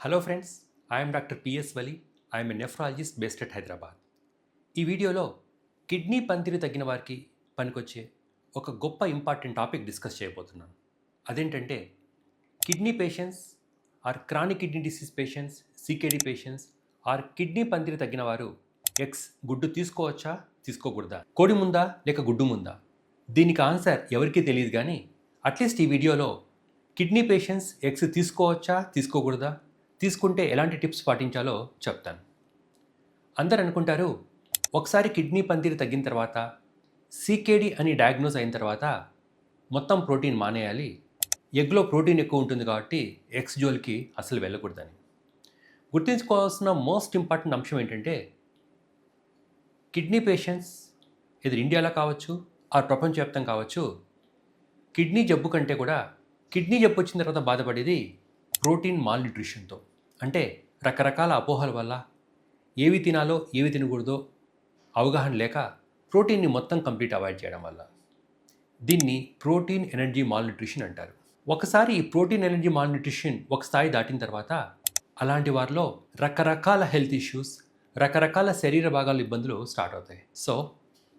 Hello friends I'm doctor P S Vali I'm a nephrologist based at Hyderabad ఈ వీడియోలో kidney పంతిరి తగ్గిన వారికి పనికొచ్చే ఒక గొప్ప ఇంపార్టెంట్ టాపిక్ డిస్కస్ చేయబోతున్నాను. అదేంటంటే kidney patients or chronic kidney disease patients CKD patients or kidney పంతిరి తగ్గిన వారు ఎక్స్ గుడ్డు తీసుకోవచ్చా తీసుకోకూడదా? కోడి ముందా లేక గుడ్డు ముందా? దీనికి ఆన్సర్ ఎవరికీ తెలియదు కానీ అట్లీస్ట్ ఈ వీడియోలో కిడ్నీ పేషెంట్స్ ఎగ్స్ తీసుకోవచ్చా తీసుకోకూడదా? తీసుకుంటే ఎలాంటి టిప్స్ పాటించాలో చెప్తాను. అందరు అనుకుంటారు ఒకసారి కిడ్నీ పందిరి తగ్గిన తర్వాత సీకేడి అని డయాగ్నోస్ అయిన తర్వాత మొత్తం ప్రోటీన్ మానేయాలి. ఎగ్లో ప్రోటీన్ ఎక్కువ ఉంటుంది కాబట్టి ఎక్స్ జోల్కి అసలు వెళ్ళకూడదని. గుర్తుంచుకోవాల్సిన మోస్ట్ ఇంపార్టెంట్ అంశం ఏంటంటే కిడ్నీ పేషెంట్స్ ఇది ఇండియాలో కావచ్చు ఆ ప్రపంచవ్యాప్తం కావచ్చు కిడ్నీ జబ్బు కంటే కూడా కిడ్నీ జబ్బు వచ్చిన తర్వాత బాధపడేది ప్రోటీన్ మాల్ న్యూట్రిషన్తో అంటే రకరకాల అపోహల వల్ల ఏవి తినాలో ఏవి తినకూడదో అవగాహన లేక ప్రోటీన్ని మొత్తం కంప్లీట్ అవాయిడ్ చేయడం వల్ల. దీన్ని ప్రోటీన్ ఎనర్జీ మాల్ న్యూట్రిషన్ అంటారు. ఒకసారి ఈ ప్రోటీన్ ఎనర్జీ మాల్ న్యూట్రిషన్ ఒక స్థాయి దాటిన తర్వాత అలాంటి వారిలో రకరకాల హెల్త్ ఇష్యూస్ రకరకాల శరీర భాగాల ఇబ్బందులు స్టార్ట్ అవుతాయి. సో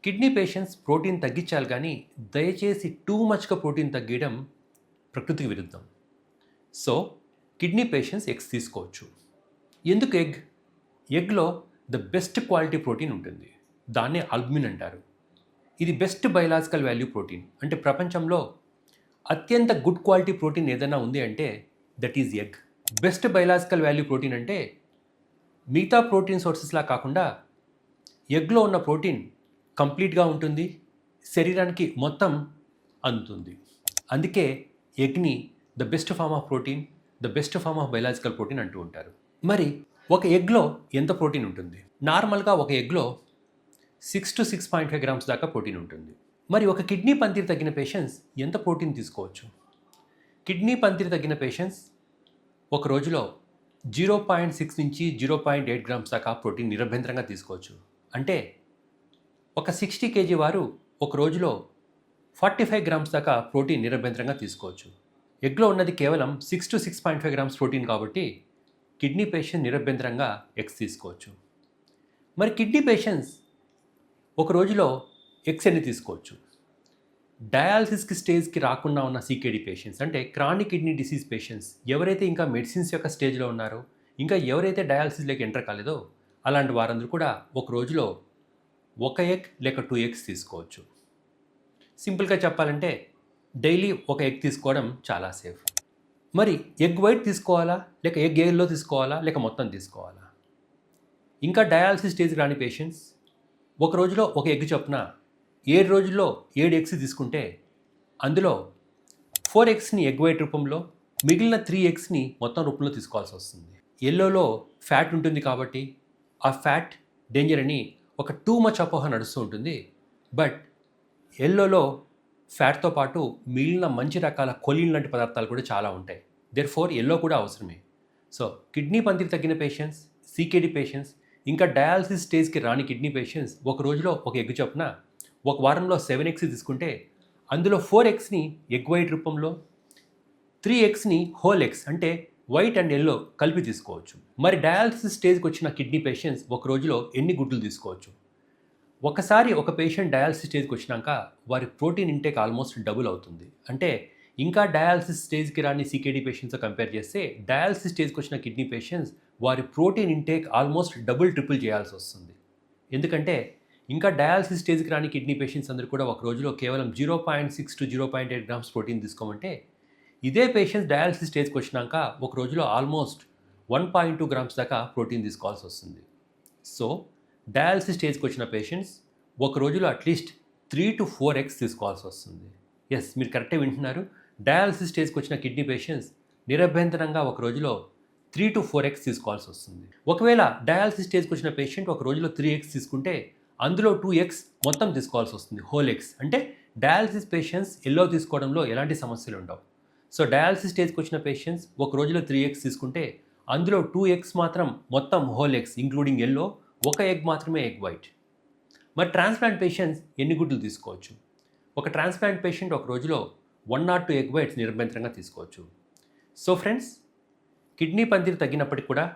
కిడ్నీ పేషెంట్స్ ప్రోటీన్ తగ్గించాలి కానీ దయచేసి టూ మచ్గా ప్రోటీన్ తగ్గించడం ప్రకృతికి విరుద్ధం. సో కిడ్నీ పేషెంట్స్ ఎగ్స్ తీసుకోవచ్చు. ఎందుకు ఎగ్? ఎగ్లో ద బెస్ట్ క్వాలిటీ ప్రోటీన్ ఉంటుంది. దాన్నే అల్బమిన్ అంటారు. ఇది బెస్ట్ బయలాజికల్ వాల్యూ ప్రోటీన్. అంటే ప్రపంచంలో అత్యంత గుడ్ క్వాలిటీ ప్రోటీన్ ఏదైనా ఉంది అంటే that is egg. Best biological value protein అంటే మిగతా ప్రోటీన్ సోర్సెస్లా కాకుండా ఎగ్లో ఉన్న ప్రోటీన్ కంప్లీట్గా ఉంటుంది. శరీరానికి మొత్తం అందుతుంది. అందుకే ఎగ్ని the best form of protein the best form of biological protein అంటూ ఉంటారు. మరి ఒక ఎగ్లో ఎంత ప్రోటీన్ ఉంటుంది? నార్మల్గా ఒక ఎగ్లో six to six point five grams దాకా ప్రోటీన్ ఉంటుంది. మరి ఒక కిడ్నీ పంతిరి తగ్గిన పేషెంట్స్ ఎంత ప్రోటీన్ తీసుకోవచ్చు? కిడ్నీ పంతిరి తగ్గిన పేషెంట్స్ ఒక రోజులో జీరో పాయింట్ సిక్స్ నుంచి జీరో పాయింట్ ఎయిట్ గ్రామ్స్ దాకా ప్రోటీన్ నిరభ్యంతరంగా తీసుకోవచ్చు. అంటే ఒక సిక్స్టీ కేజీ వారు ఒక రోజులో ఫార్టీ ఫైవ్ గ్రామ్స్ దాకా ప్రోటీన్ నిరభ్యంతరంగా తీసుకోవచ్చు. ఎగ్లో ఉన్నది కేవలం six to six point five grams protein కాబట్టి కిడ్నీ పేషెంట్ నిరభ్యంతరంగా ఎగ్స్ తీసుకోవచ్చు. మరి కిడ్నీ పేషెంట్స్ ఒక రోజులో ఎగ్స్ ఎన్ని తీసుకోవచ్చు? డయాలసిస్కి స్టేజ్కి రాకుండా ఉన్న సీకేడీ పేషెంట్స్ అంటే క్రానిక్ కిడ్నీ డిసీజ్ పేషెంట్స్ ఎవరైతే ఇంకా మెడిసిన్స్ యొక్క స్టేజ్లో ఉన్నారో ఇంకా ఎవరైతే డయాలసిస్లోకి ఎంటర్ కాలేదో అలాంటి వారందరూ కూడా ఒక రోజులో ఒక ఎగ్ లేక టూ ఎగ్స్ తీసుకోవచ్చు. సింపుల్గా చెప్పాలంటే డైలీ ఒక ఎగ్ తీసుకోవడం చాలా సేఫ్. మరి ఎగ్ వైట్ తీసుకోవాలా? లేక ఎగ్ ఎయిర్లో తీసుకోవాలా? లేక మొత్తం తీసుకోవాలా? ఇంకా డయాలసిస్ స్టేజ్ రాని పేషెంట్స్ ఒక రోజులో ఒక ఎగ్ చొప్పున ఏడు రోజుల్లో ఏడు ఎగ్స్ తీసుకుంటే అందులో ఫోర్ ఎగ్స్ని ఎగ్ వైట్ రూపంలో మిగిలిన త్రీ ఎగ్స్ని మొత్తం రూపంలో తీసుకోవాల్సి వస్తుంది. ఎల్లోలో ఫ్యాట్ ఉంటుంది కాబట్టి ఆ ఫ్యాట్ డేంజర్ అని ఒక టూ మచ్ అపోహ నడుస్తూ ఉంటుంది. బట్ ఎల్లోలో ఫ్యాట్తో పాటు మిగిలిన మంచి రకాల కొలిన్ లాంటి పదార్థాలు కూడా చాలా ఉంటాయి. దేర్ ఫోర్ ఎల్లో కూడా అవసరమే. సో కిడ్నీ పందిరి తగ్గిన పేషెంట్స్ సీకేడీ పేషెంట్స్ ఇంకా డయాలసిస్ స్టేజ్కి రాని కిడ్నీ పేషెంట్స్ ఒక రోజులో ఒక ఎగ్ చొప్పున ఒక వారంలో సెవెన్ ఎగ్స్ తీసుకుంటే అందులో ఫోర్ ఎగ్స్ని ఎగ్ వైట్ రూపంలో త్రీ ఎగ్స్ని హోల్ ఎగ్స్ అంటే వైట్ అండ్ ఎల్లో కలిపి తీసుకోవచ్చు. మరి డయాలసిస్ స్టేజ్కి వచ్చిన కిడ్నీ పేషెంట్స్ ఒక రోజులో ఎన్ని గుడ్లు తీసుకోవచ్చు? ఒకసారి ఒక పేషెంట్ డయాలసిస్ స్టేజ్కి వచ్చినాక వారి ప్రోటీన్ ఇంటేక్ ఆల్మోస్ట్ డబుల్ అవుతుంది. అంటే ఇంకా డయాలసిస్ స్టేజ్కి రాని సీకేడీ పేషెంట్స్తో కంపేర్ చేస్తే డయాలసిస్ స్టేజ్కి వచ్చిన కిడ్నీ పేషెంట్స్ వారి protein intake almost double triple చేయాల్సి వస్తుంది. ఎందుకంటే ఇంకా డయాలసిస్ స్టేజ్కి రాని కిడ్నీ పేషెంట్స్ అందరూ కూడా ఒక రోజులో కేవలం zero point six to zero point eight grams protein తీసుకోమంటే ఇదే పేషెంట్స్ డయాలసిస్ స్టేజ్కి వచ్చినాక ఒక రోజులో almost one point two grams దాకా ప్రోటీన్ తీసుకోవాల్సి వస్తుంది. సో డయాలసిస్ స్టేజ్కి వచ్చిన పేషెంట్స్ ఒక రోజులో at least three to four eggs తీసుకోవాల్సి వస్తుంది. ఎస్ మీరు కరెక్టే వింటున్నారు. డయాలసిస్ స్టేజ్కి వచ్చిన కిడ్నీ పేషెంట్స్ నిరభ్యంతరంగా ఒక రోజులో త్రీ టు ఫోర్ ఎక్స్ తీసుకోవాల్సి వస్తుంది. ఒకవేళ డయాలసిస్ స్టేజ్కి వచ్చిన పేషెంట్ ఒక రోజులో త్రీ ఎక్స్ తీసుకుంటే అందులో టూ ఎక్స్ మొత్తం తీసుకోవాల్సి వస్తుంది హోల్ ఎక్స్ అంటే డయాలసిస్ పేషెంట్స్ ఎల్లో తీసుకోవడంలో ఎలాంటి సమస్యలు ఉండవు. సో డయాలసిస్ స్టేజ్కి వచ్చిన పేషెంట్స్ ఒక రోజులో త్రీ ఎక్స్ తీసుకుంటే అందులో టూ ఎక్స్ మాత్రం మొత్తం హోల్ ఎక్స్ ఇంక్లూడింగ్ ఎల్లో ఒక ఎగ్ మాత్రమే ఎగ్ వైట్. మరి ట్రాన్స్ప్లాంట్ పేషెంట్స్ ఎన్ని గుడ్లు తీసుకోవచ్చు? ఒక ట్రాన్స్ప్లాంట్ పేషెంట్ ఒక రోజులో one not two egg whites నిరంతరంగా తీసుకోవచ్చు. సో ఫ్రెండ్స్ కిడ్నీ పందిరి తగ్గినప్పటికి కూడా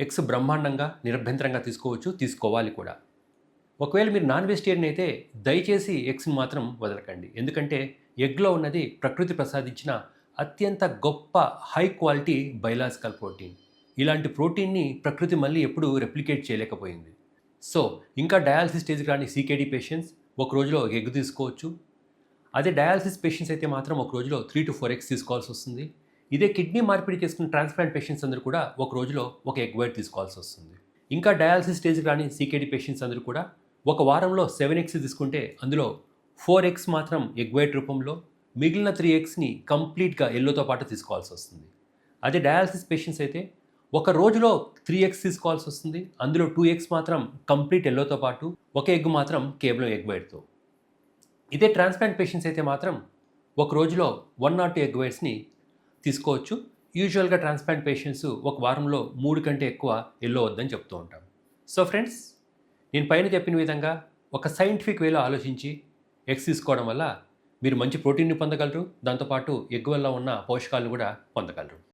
ఎగ్స్ బ్రహ్మాండంగా నిరభ్యంతరంగా తీసుకోవచ్చు తీసుకోవాలి కూడా. ఒకవేళ మీరు నాన్ వెజిటేరియన్ అయితే దయచేసి ఎగ్స్ని మాత్రం వదలకండి. ఎందుకంటే ఎగ్లో ఉన్నది ప్రకృతి ప్రసాదించిన అత్యంత గొప్ప హై క్వాలిటీ బయలాజికల్ ప్రోటీన్. ఇలాంటి ప్రోటీన్ని ప్రకృతి మళ్ళీ ఎప్పుడూ రెప్లికేట్ చేయలేకపోయింది. సో ఇంకా డయాలసిస్ స్టేజ్కి రాని సీకేడీ పేషెంట్స్ ఒక రోజులో ఒక ఎగ్ తీసుకోవచ్చు. అదే డయాలసిస్ పేషెంట్స్ అయితే మాత్రం ఒక రోజులో త్రీ టు ఫోర్ ఎగ్స్ తీసుకోవాల్సి వస్తుంది. ఇదే కిడ్నీ మార్పిడి చేసుకున్న ట్రాన్స్ప్లాంట్ పేషెంట్స్ అందరూ కూడా ఒక రోజులో ఒక ఎగ్ వైట్ తీసుకోవాల్సి వస్తుంది. ఇంకా డయాలసిస్ స్టేజ్కి రాని సీకేడీ పేషెంట్స్ అందరూ కూడా ఒక వారంలో సెవెన్ ఎగ్స్ తీసుకుంటే అందులో ఫోర్ ఎగ్స్ మాత్రం ఎగ్ వైట్ రూపంలో మిగిలిన త్రీ ఎగ్స్ని కంప్లీట్గా ఎల్లోతో పాటు తీసుకోవాల్సి వస్తుంది. అదే డయాలసిస్ పేషెంట్స్ అయితే ఒక రోజులో త్రీ ఎగ్స్ తీసుకోవాల్సి వస్తుంది. అందులో టూ ఎగ్స్ మాత్రం కంప్లీట్ ఎల్లోతో పాటు ఒక ఎగ్ మాత్రం కేవలం ఎగ్ వైట్తో ఇదే ట్రాన్స్ప్లాంట్ పేషెంట్స్ అయితే మాత్రం ఒక రోజులో వన్ నాట్ టూ ఎగ్ వైట్స్ని తీసుకోవచ్చు. యూజువల్గా ట్రాన్స్ప్లాంట్ పేషెంట్స్ ఒక వారంలో మూడు కంటే ఎక్కువ ఎల్లో వద్దని చెప్తూ ఉంటాం. సో ఫ్రెండ్స్ నేను పైన చెప్పిన విధంగా ఒక సైంటిఫిక్ వేలో ఆలోచించి ఎగ్స్ తీసుకోవడం వల్ల మీరు మంచి ప్రోటీన్ని పొందగలరు. దాంతోపాటు ఎగ్ వల్ల ఉన్న పోషకాలను కూడా పొందగలరు.